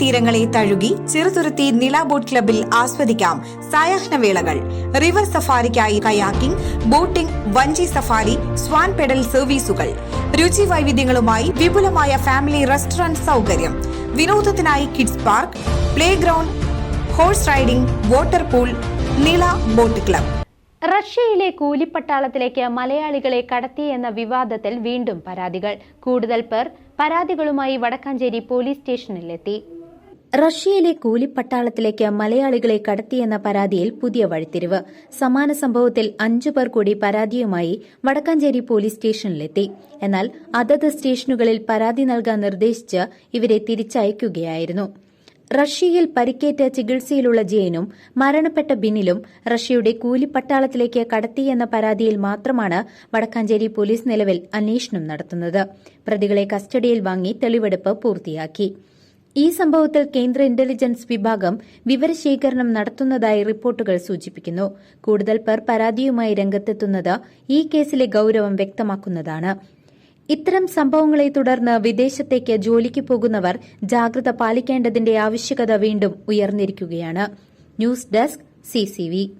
തീരങ്ങളെ തഴുകി ചെറുതുരുത്തി നില ബോട്ട് ക്ലബിൽ ആസ്വദിക്കാം സായാഹ്നവേളകൾ റിവർ സഫാരിക്കായി കയാക്കിംഗ് ബോട്ടിംഗ് വഞ്ചി സഫാരി സ്വാൻ പെഡൽ സർവീസുകൾ. രുചി വൈവിധ്യങ്ങളുമായി വിപുലമായ ഫാമിലി റെസ്റ്റോറന്റ് സൗകര്യം. വിനോദത്തിനായി kids park playground horse riding water pool Nila boat club. റഷ്യയിലെ കൂലിപ്പട്ടാളത്തിലേക്ക് മലയാളികളെ കടത്തിയെന്ന വിവാദത്തിൽ വീണ്ടും പരാതികൾ. കൂടുതൽ പേർ പരാതികളുമായി വടക്കാഞ്ചേരി പോലീസ് സ്റ്റേഷനിലെത്തി. റഷ്യയിലെ കൂലിപ്പട്ടാളത്തിലേക്ക് മലയാളികളെ കടത്തിയെന്ന പരാതിയിൽ പുതിയ വഴിത്തിരിവ്. സമാന സംഭവത്തിൽ അഞ്ചു പേർ കൂടി പരാതിയുമായി വടക്കാഞ്ചേരി പോലീസ് സ്റ്റേഷനിലെത്തി. എന്നാൽ അതത് സ്റ്റേഷനുകളിൽ പരാതി നൽകാൻ നിർദ്ദേശിച്ച് ഇവരെ തിരിച്ചയക്കുകയായിരുന്നു. റഷ്യയിൽ പരിക്കേറ്റ ചികിത്സയിലുള്ള ജെയിനും മരണപ്പെട്ട ബിനിലും റഷ്യയുടെ കൂലിപ്പട്ടാളത്തിലേക്ക് കടത്തിയെന്ന പരാതിയിൽ മാത്രമാണ് വടക്കാഞ്ചേരി പോലീസ് നിലവിൽ അന്വേഷണം നടത്തുന്നത്. പ്രതികളെ കസ്റ്റഡിയിൽ വാങ്ങി തെളിവെടുപ്പ് പൂർത്തിയാക്കി. ഈ സംഭവത്തിൽ കേന്ദ്ര ഇന്റലിജൻസ് വിഭാഗം വിവരശേഖരണം നടത്തുന്നതായി റിപ്പോർട്ടുകൾ സൂചിപ്പിക്കുന്നു. കൂടുതൽ പേർ പരാതിയുമായി രംഗത്തെത്തുന്നത് ഈ കേസിലെ ഗൌരവം വ്യക്തമാക്കുന്നതാണ്. ഇത്തരം സംഭവങ്ങളെ തുടർന്ന് വിദേശത്തേക്ക് ജോലിക്ക് പോകുന്നവർ ജാഗ്രത പാലിക്കേണ്ടതിന്റെ ആവശ്യകത വീണ്ടും ഉയർന്നിരിക്കുകയാണ്. News desk CCV